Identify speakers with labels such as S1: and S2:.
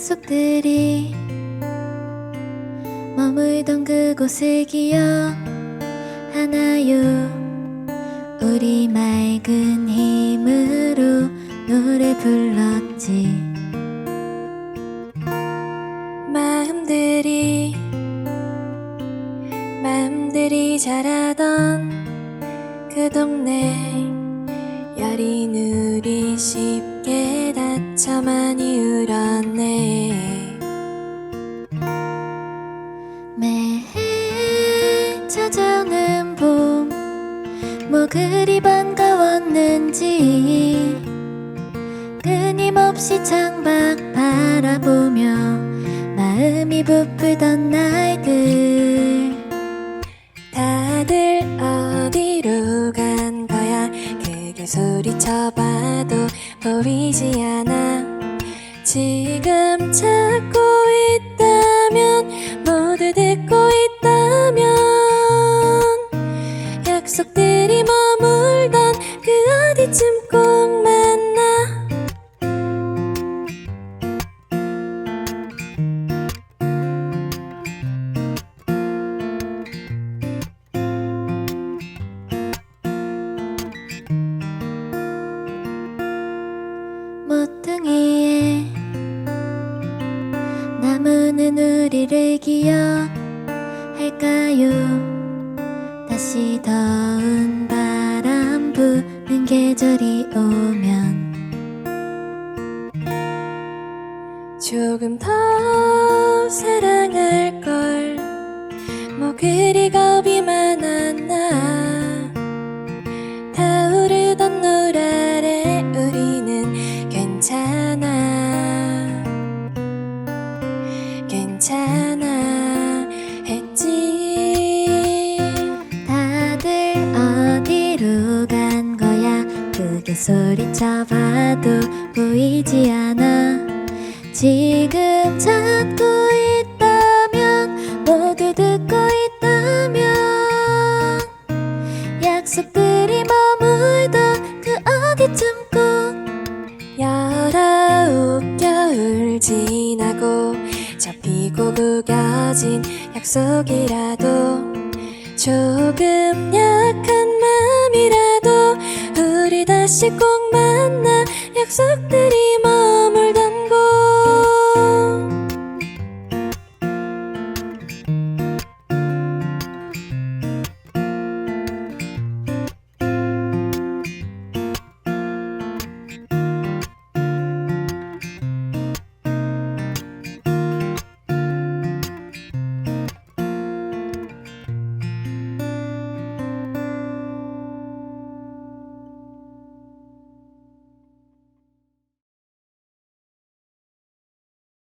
S1: 약속들이 머물던 그곳을 기억하나요? 우리 맑은 힘으로 노래 불렀지. 마음들이 마음들이 자라던 그 동네 여린 우리 쉽게 다쳐 많이 울었 그리 반가웠는지 끊임없이 창밖 바라보며 마음이 부풀던 날들. 다들 어디로 간 거야? 크게 소리쳐봐도 보이지 않아. 지금 찾고 어디쯤 꼭 만나. 모퉁이에 나무는 우리를 기억할까요? 다시 더운 바람 부는 계절이 오면 조금 더 사랑할 걸. 뭐 그리 겁이 크게 소리쳐봐도 보이지 않아. 지금 찾고 있다면 모두 듣고 있다면. 약속들이 머물던 그 어디쯤 꼭 열아홉 겨울 지나고 접히고 구겨진 약속이라도 조금 약한 우리 다시 꼭 만나 약속들이